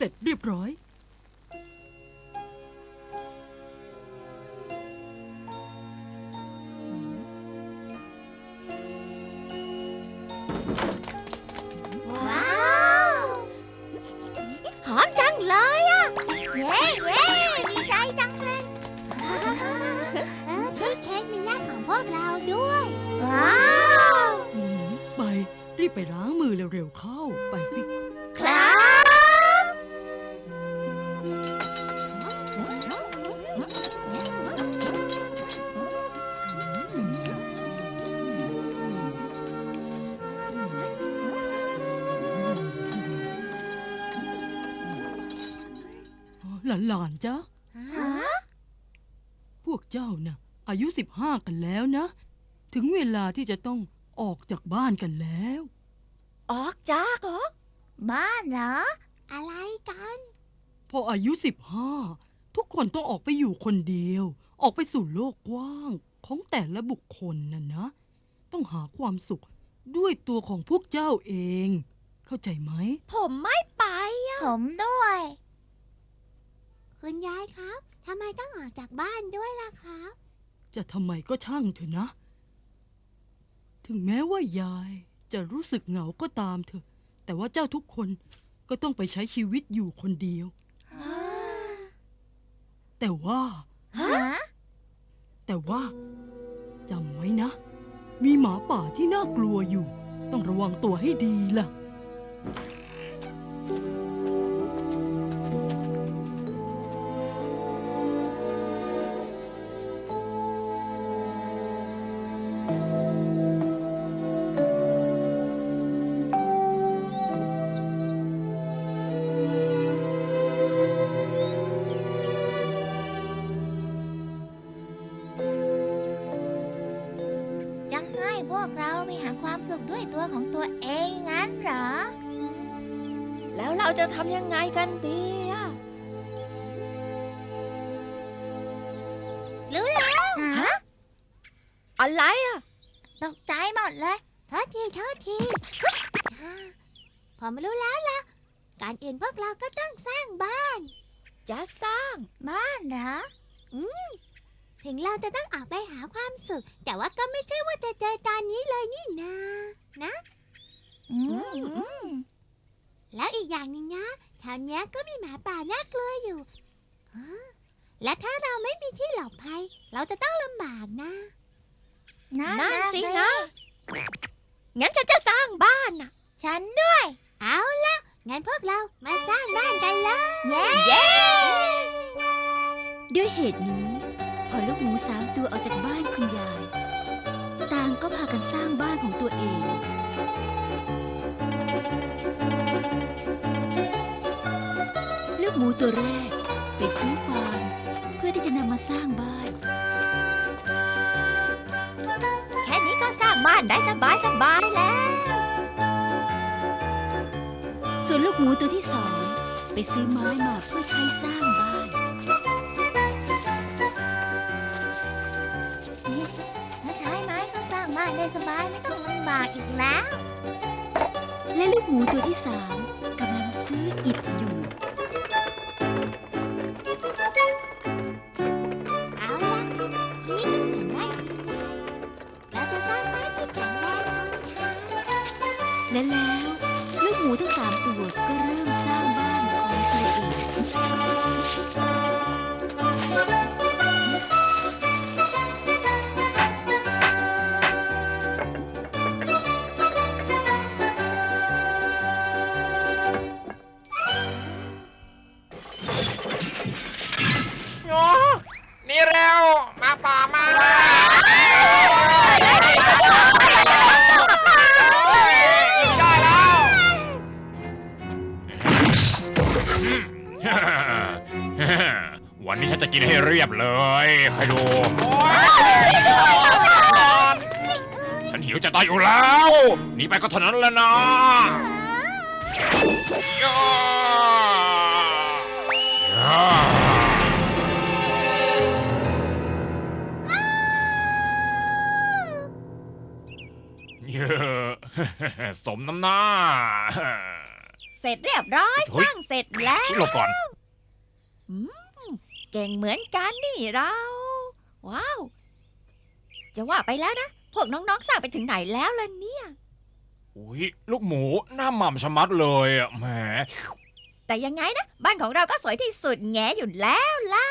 ล่ะเสร็จเรียบร้อย ว้าวหอมจังเลยอะ เย้เย้ดีใจจังเลยเออที่เค้กมีหน้าของพวกเราด้วย ว้าว อืมไป รีบไปล้างมือเร็วๆเข้า ไปสิ หลานๆจ้ะฮะ พวกเจ้าน่ะ อายุสิบห้ากันแล้วนะ ถึงเวลาที่จะต้องออกจากบ้านกันแล้ว ออกจากเหรอบ้านเหรอ อะไรกัน พออายุสิบห้าทุกคนต้องออกไปอยู่คนเดียว ออกไปสู่โลกกว้างของแต่ละบุคคลน่ะนะ ต้องหาความสุขด้วยตัวของพวกเจ้าเอง เข้าใจไหม ผมไม่ไปอะผมด้วย คุณยายครับ ทำไมต้องออกจากบ้านด้วยล่ะครับ จะทำไมก็ช่างเถอะนะ ถึงแม้ว่ายายจะรู้สึกเหงาก็ตามเถอะ แต่ว่าเจ้าทุกคนก็ต้องไปใช้ชีวิตอยู่คนเดียว แต่ว่า ฮะ แต่ว่าจำไว้นะ มีหมาป่าที่น่ากลัวอยู่ ต้องระวังตัวให้ดีล่ะจะ ด้วยตัวของตัวเองงั้นเหรอ แล้วเราจะทำยังไงกันดีอะรู้แล้วฮะอะไรอะตกใจหมดเลยโทษทีโทษทีฮึบอ่าผมรู้แล้วล่ะ การอื่นพวกเราก็ต้องสร้างบ้าน จะสร้าง บ้านเหรอ อืม ถึงเราจะต้องออกไปหาความสุข แต่ว่าก็ไม่ใช่ว่าจะเจอตอนนี้เลยนี่นา นะอืมแล้วอีกอย่างหนึ่งนะแถวเนี้ยก็มีหมาป่าน่ากลัวอยู่ฮะและถ้าเราไม่มีที่หลบภัย เราจะต้องลำบากนะ นั่นสินะ งั้นฉันจะสร้างบ้านน่ะฉันด้วย เอาละงั้นพวกเรามาสร้างบ้านกันเลย เย้เย้ด้วยเหตุนี้ พอลูกหมูสามตัวออกจากบ้านคุณยาย ต่างก็พากันสร้างบ้านของตัวเอง ลูกหมูตัวแรกไปซื้อฟางเพื่อที่จะนำมาสร้างบ้าน แค่นี้ก็สร้างบ้านได้สบายสบายแล้ว ส่วนลูกหมูตัวที่สองไปซื้อไม้มาเพื่อใช้สร้างบ้าน ได้สบายไม่ต้องลำบากอีกแล้ว และลูกหมูตัวที่สามกำลังซื้ออิฐอยู่ เอาละทีนี้ก็เหมือนบ้านคุณยายเราจะสร้างบ้านที่แข็งแรงทนทานและแล้วลูกหมูทั้งสามตัวก็เริ่มสร้างบ้าน หนีไปก็เท่านั้นแหล้วนะย่าย่าเยอะสมน้ำหน้า เสร็จเรียบร้อย เฮ้สย ร้างเสร็จแล้วหลบก่อนเก่งเหมือนกันนี่เรา ว้าว จะว่าไปแล้วนะ พวกน้องๆสร้างไปถึงไหนแล้วล่ะเนี่ย อุ้ยลูกหมูหน้าหม่ำชะมัดเลยอะแหมแต่ยังไงนะ บ้านของเราก็สวยที่สุดแงอยู่แล้วล่ะ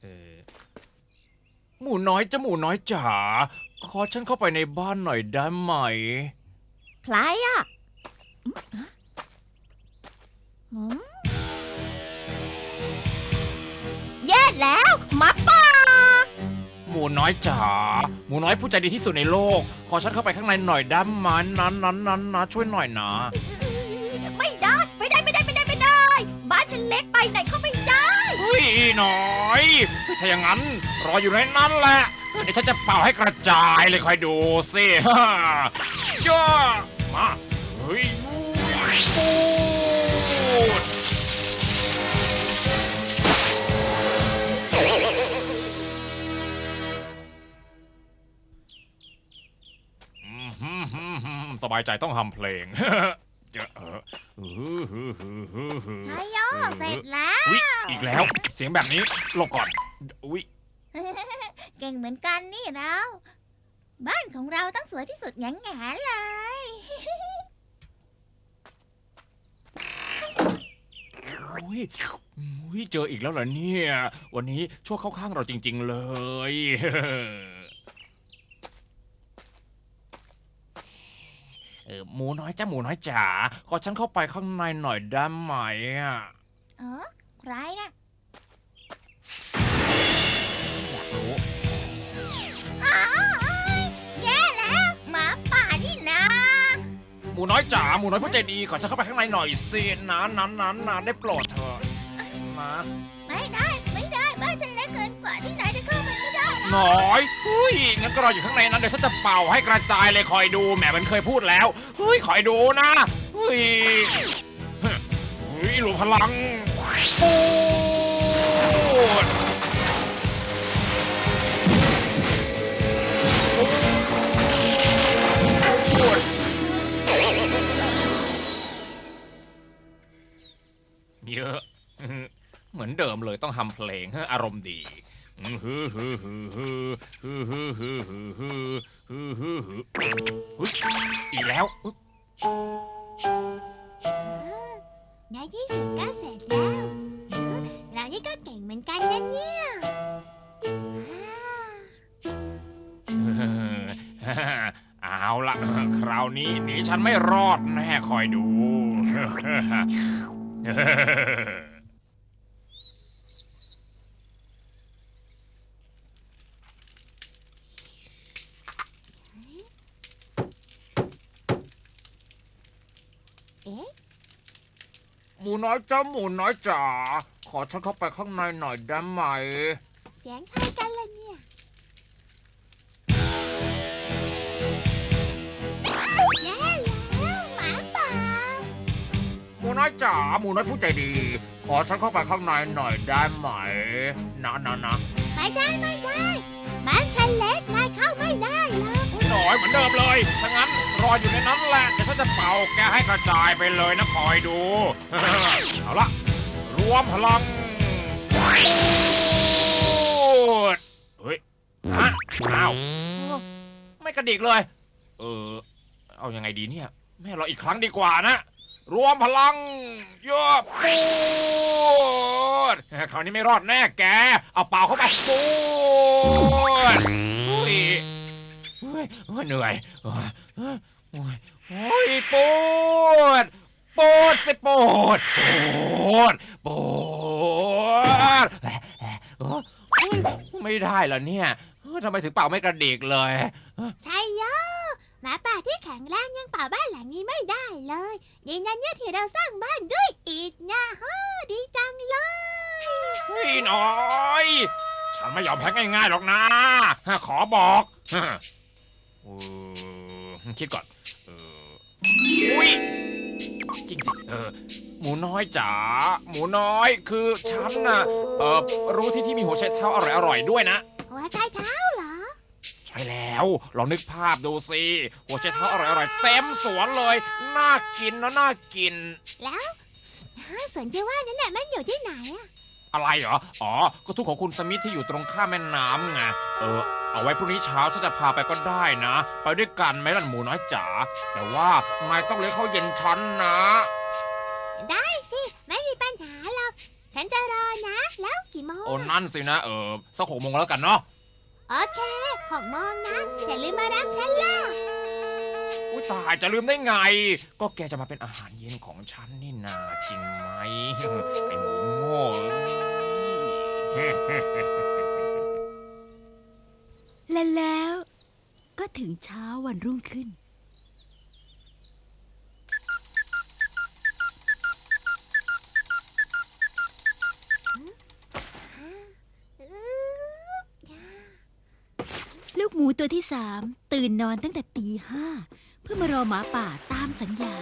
เอ่อหมูน้อยจะหมูน้อยจ๋าขอฉันเข้าไปในบ้านหน่อยได้ไหม ใครอะอืม แย่แล้วหมาป่า หมูน้อยจ๋าหมูน้อยผู้ใจดีที่สุดในโลก ขอฉันเข้าไปข้างในหน่อยได้ไหมนั้นนั้นนั้นนะช่วยหน่อยนะไม่ได้ไม่ได้ไม่ได้ไม่ได้ไม่ได้ บ้านฉันเล็กไปไหนเข้าไม่ได้เฮ้ยหน่อยถ้าอย่างนั้น รออยู่ในนั้นแหละเดี๋ยวฉันจะเป่าให้กระจายเลยคอยดูสิฮ่าจ้ามาเฮ้ยปู สบายใจต้องทำเพลง เจอเออฮือฮือฮือฮือฮือไฮโยเสร็จแล้ว อุ๊ยอีกแล้ว เสียงแบบนี้หลบก่อนอุ๊ยเก่งเหมือนกันนี่เรา บ้านของเราต้องสวยที่สุดแง่แง่เลย อุ๊ยอุ๊ยเจออีกแล้วเหรอเนี่ย วันนี้ชั่วเข้าข้างเราจริง ๆ เลย เออ หมูน้อยจ้าหมูน้อยจ๋าขอฉันเข้าไปข้างในหน่อยได้ไหมอะเออใครนะอยากรู้อ้าวแย่แล้วหมาป่านี่นะ หมูน้อยจ๋าหมูน้อยผู้ใจดีขอฉันเข้าไปข้างในหน่อยสินะนั้นนั้นนะได้โปรดเถอะนะ น้อยอุ้ยงั้นก็รออยู่ข้างในนั้นเดี๋ยวฉันจะเป่าให้กระจายเลยคอยดูแหมมันเคยพูดแล้วเฮ้ยคอยดูนะเฮ้ยเฮ้ยหลวงพลังปูดปูดเยอะ เหมือนเดิมเลยต้องทำเพลงอารมณ์ดี อีกแล้วได้ยี่สิบเก้าเศษแล้วเรานี่ก็เก่งเหมือนกันนะเนี่ยเอาละคราวนี้หนีฉันไม่รอดแน่คอยดู น้อยจ้าหมูน้อยจ๋าขอฉันเข้าไปข้างในหน่อยได้ไหม เสียงใครกันล่ะเนี่ย แย่แล้วหมาป่า หมูน้อยจ๋าหมูน้อยผู้ใจดี ขอฉันเข้าไปข้างในหน่อยได้ไหม นะนะนะไม่ได้ไม่ได้ บ้านฉันเล็กนายเข้าไม่ได้หรอกห น่อยเหมือนเดิมเลยถ้างั้นรออยู่ในนั้นแหละเดี๋ยวฉันจะเป่าแกให้กระจายไปเลยนะคอยดู เอาละรวมพลังพูดเฮ้ยฮะอ้าวไม่กระดิกเลย เออ เอายังไงดีเนี่ยแม่เราอีกครั้งดีกว่านะ รวมพลังยบปูดคราวนี้ไม่รอดแน่แก เอาเป่าเข้าไปปูด ยเหนื่อยโอ้ยโอ้ยโอ้ยปวดปวดสิปวดปวดปวดโอ้ยไม่ได้เหรอเนี่ยเฮ้ยทำไมถึงเป่าไม่กระดิกเลยใช่โยหมาป่าที่แข็งแรงยังเป่าบ้านหลังนี้ไม่ได้เลยดีนะเนี่ยที่เราสร้างบ้านด้วยอิฐนะฮะดีจังเลยเฮ้ยน้อย ฉันไม่ยอมแพ้ง่ายๆหรอกนะ ขอบอก เออคิดก่อน เอออุ้ยจริงสิเออหมูน้อยจ๋าหมูน้อยคือฉันน่ะเออรู้ที่ที่มีหัวไชเท้าอร่อยๆด้วยนะ หัวใจเท้าเหรอ ใช่ไปแล้วลองนึกภาพดูสิหัวใจเท้าอร่อยๆเต็มสวนเลย น่ากินนะน่ากิน แล้วฮะสวนที่ว่านั้นน่ะมันอยู่ที่ไหนอะ อะไรเหรอ อ๋อ ก็ทุกของคุณสมิธที่อยู่ตรงข้ามแม่น้ำไง เออ เอาไว้พรุ่งนี้เช้าฉันจะพาไปก็ได้นะ ไปด้วยกันไหมล่ะหมูน้อยจ๋า แต่ว่านายต้องเลี้ยงข้าวเย็นฉันนะ ได้สิ ไม่มีปัญหาหรอก ฉันจะรอนะ แล้วกี่โมงโอ้นั่นสินะ เออสักหกโมงแล้วกันเนาะ โอเคหกโมงนะ อย่าลืมมารับฉันล่ะ อุ้ยตายจะลืมได้ไง ก็แกจะมาเป็นอาหารเย็นของฉันนี่นาจริงไหมไอ้หมูโง่เอ้ยและแล้วก็ถึงเช้าวันรุ่งขึ้น ลูกหมูตัวที่สามตื่นนอนตั้งแต่ตีห้า พื่อมารอหมาป่าตามสัญญา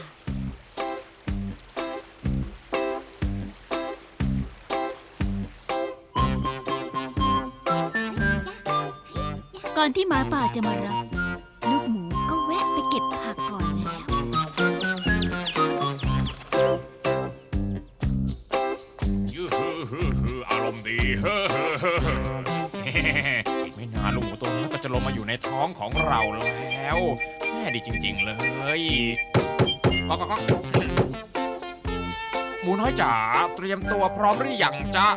ก่อนที่หมาป่าจะมารับ ลูกหมูก็แวะไปเก็บผักก่อนแล้ว ยูฮูฮูฮูอารมณ์ดีเฮ้อเฮ้อเฮ้อเฮ้ออีกไม่นานลูกหมูตัวนี้ก็จะลงมาอยู่ในท้องของเราแล้ว ดีจริง ๆ เลยก็ก็ก็หมูน้อยจ๋าเตรียมตัวพร้อมหรือยังจ๊ะ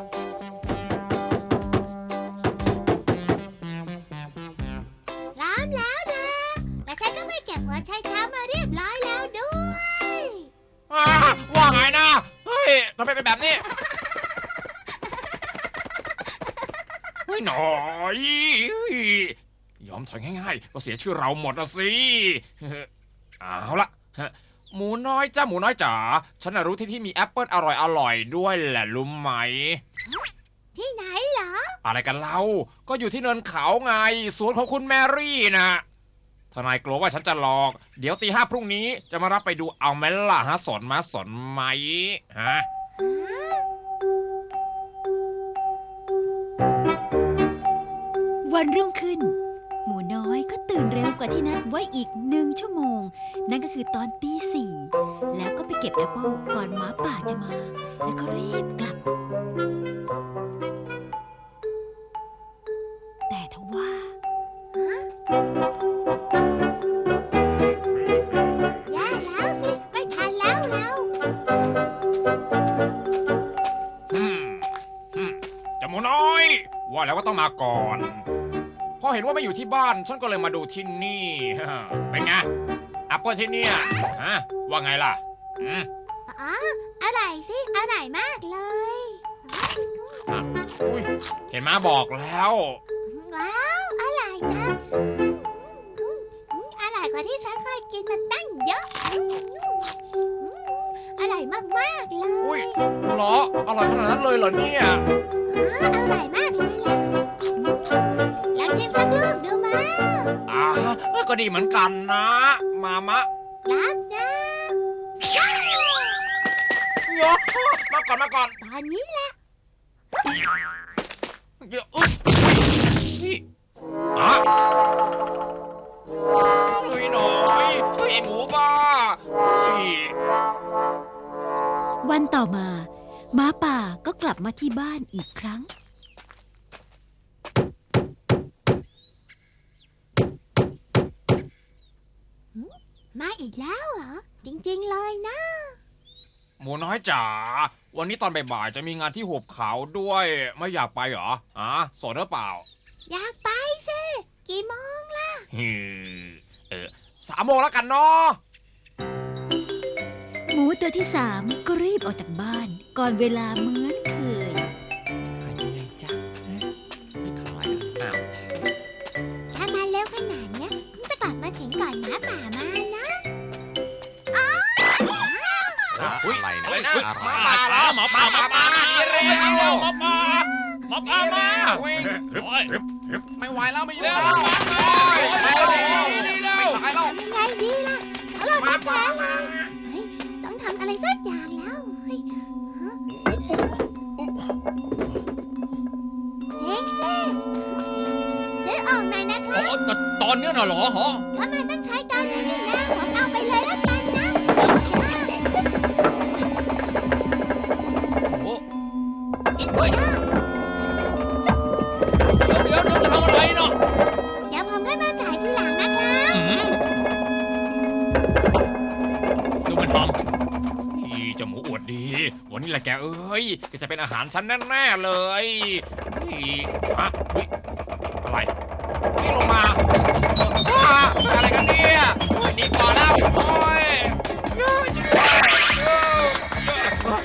ถอยง่ายๆก็เสียชื่อเราหมดนะสิ เอาละหมูน้อยจ้าหมูน้อยจ๋าฉันน่ะรู้ที่ที่มีแอปเปิลอร่อยๆด้วยแหละรู้ไหม ที่ไหนเหรอ อะไรกันเล่าก็อยู่ที่เนินเขาไงสวนของคุณแมรี่นะทนายกลัวว่าฉันจะหลอก เดี๋ยวตีห้าพรุ่งนี้จะมารับไปดูเอาไหมล่ะฮะสนมาสนไหมฮะวันรุ่งขึ้น ตื่นเร็วกว่าที่นัดไว้อีกหนึ่งชั่วโมง นั่นก็คือตอนตีสี่แล้วก็ไปเก็บแอปเปิลก่อนหมาป่าจะมา แล้วก็รีบกลับ แต่ทว่าแย่แล้วสิ ไม่ทันแล้วเราอืมอืมเจาหมูน้อย ว่าแล้วว่าต้องมาก่อนพ อเห็นว่าไม่อยู่ที่บ้าน ฉันก็เลยมาดูที่นี่ เป็นไงแอปเปิลที่เนี่ยฮะว่าไงล่ะอืมอ๋ออร่อยสิ อร่อยมากเลยอุ๊ยเห็นมาบอกแล้ว ว้าวอร่อยจังอืมอืมอร่อยกว่าที่ฉันเคยกินมาตั้งเยอะอืมอืมอร่อยมากๆเลอุ้ยยเหรออร่อยขนาดนั้นเลยเหรอเนี่ย อ๋ออร่อยมากเลย ก็ดีเหมือนกันนะ มามะรับนะโยมาก่อนมาก่อนตอนนี้แหละเดี๋ยวอุ๊ยนี่อะเฮ้ยหน่อยเฮ้ยไอ้หมูบ้าเฮ้ยวันต่อมาหมาป่าก็กลับมาที่บ้านอีกครั้ง มาอีกแล้วเหรอ จริงๆเลยนะ หมูน้อยจ๋า วันนี้ตอนบ่ายๆจะมีงานที่หุบเขาด้วย ไม่อยากไปเหรออะสนหรือเปล่าอยากไปสิกี่โมงฮึเออสามโมงแล้วกันเนาะ หมูตัวที่สามก็รีบออกจากบ้าน ก่อนเวลาเหมือนเคย อุ้ยอะไรนะอะไรนะอะไรหมาป่าเหรอหมาป่าหมาป่าเร็วหมาป่าหมาป่ามาวิ่งฮึบไม่ไหวแล้วไม่อยู่เร็แล้ววมาไม่เร็วไหวแล้วเร็วไม่ขายแล้วยังไงดีล่ะเอาล่ะมาป่ามาเฮ้ยต้องทำอะไรสักอย่างแล้วเฮ้ยฮะเจ๊งสิซื้อออกหน่อยนะคะอ๋อแต่ตอนเนี้ยน่ะเหรอฮะก็มันต้อง เฮ้ยเดี๋ยวเดี๋ยวเดี๋ยวจะทำอะไรเนาะเดี๋ยวผมค่อยมาจ่ายทีหลังนะคะอืมดูมันทอีเจาหมูอวดดี วันนี้แหละแกเอ้ยแกจะเป็นอาหารฉันแน่ๆเลยอีฮะเฮ้ยอะไรนี่ลงมาอ้าอะไรกันเนี่ยเฮ้ยหนี่ก่อนแล้วโอ้ย โอ้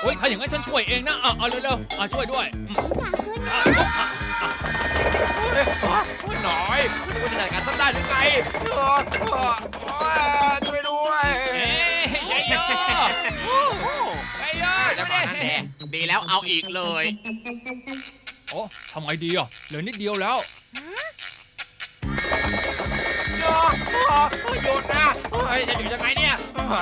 โอ้ยถ้าอย่างนั้นฉันช่วยเองนะอะเอาเร็วๆอะช่วยด้วยอืมขอบคุณอะนะ อะเฮ้ยโอ้ยหน่อยไม่รู้จะจัดการฉันได้หรือไงเออเออโอ้ยช่วยด้วยเอ๊ะใจโยใจโยจะบอกนั่นแหละดีแล้วเอาอีกเลย โอ้ทำไงดีอะเหลือนิดเดียวแล้วหยุดหยุดนะ ฮ้ยจะอยู่ยังไงเนี่ยโอ้โห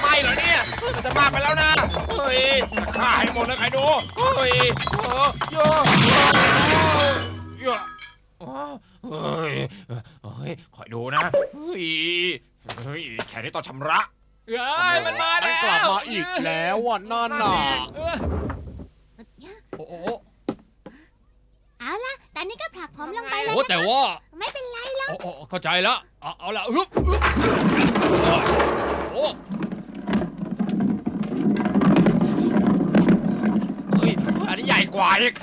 ไม่เหรอเนี่ยมันจะมากไปแล้วนะเฮ้ยจะฆ่าให้หมดเลยใครดูเฮ้ยเออโยโยโอ้เฮ้ยเฮ้ยคอยดูนะเฮ้ยเฮ้ยแค่นี้ต้องชำระ เอ้ยมันมาแล้วมันกลับมาอีกแล้วว่ะนั่นน่ะเออโอ้โหเอาล่ะ ตอนนี้ก็ผลักผมลงไปเลยโอ้นะแต่ว่าไม่เป็นไรโอ้โอ้เข้าใจแล้วเอาเอาละอึ๊บอึ๊บโอ้เฮ้ยอันนี้ใหญ่กว่าอีก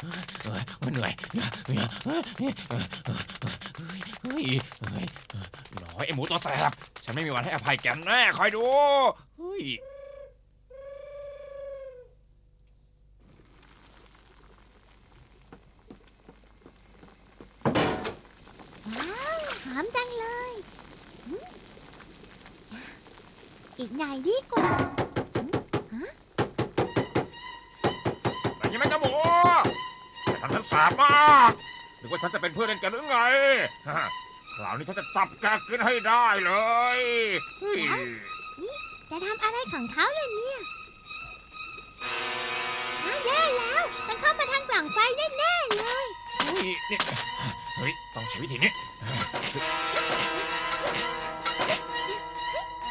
เฮ้ยเฮ้ยเหนื่อยเฮ้ยเฮ้ยเฮ้ยเฮ้ยเฮ้ยน้อยไอหมูตัวแสบ ฉันไม่มีวันให้อภัยแกแน่คอยดูเฮ้ยหอมจังเลย อีกหน่อยดีกว่า แต่ทำฉันแสบมากนึกว่าฉันจะเป็นเพื่อนเล่นกันหรือไงฮะคราวนี้ฉันจะตับแกกินให้ได้เลยเฮ้ยจะทำอะไรของเขาเลยเนี่ยอ้าวแย่แล้วต้องเข้ามาทางกล่องไฟแน่ๆเลย เฮ้ยนี่เฮ้ย ต้องใช้วิธีนี้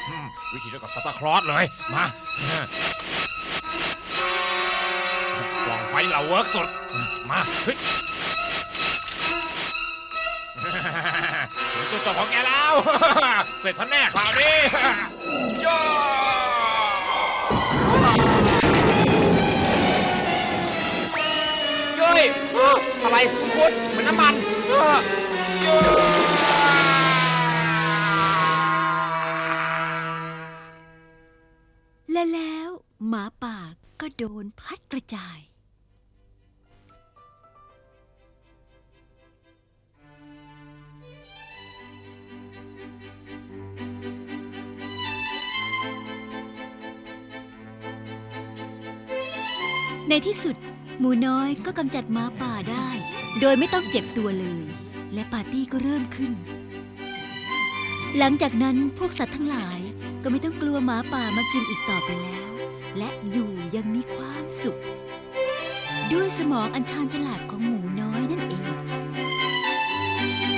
อืมวิธีเดียวกับซานตาคลอสเลย มากล่อง ไฟเราเวิร์กสุดมาเฮ้ยถึงจุดจบของแกแล้ว เสร็จฉันแน่คราวนี้ย่เย้ยอ้ออะไรคุณคุณเหมือนน้ำมันอ้อโย่และแล้วหมาป่าก็โดนพัดกระจาย ในที่สุด หมูน้อยก็กำจัดหมาป่าได้ โดยไม่ต้องเจ็บตัวเลย และปาร์ตี้ก็เริ่มขึ้น หลังจากนั้นพวกสัตว์ทั้งหลายก็ไม่ต้องกลัวหมาป่ามากินอีกต่อไปแล้ว และอยู่ยังมีความสุข ด้วยสมองอันชาญฉลาดของหมูน้อยนั่นเอง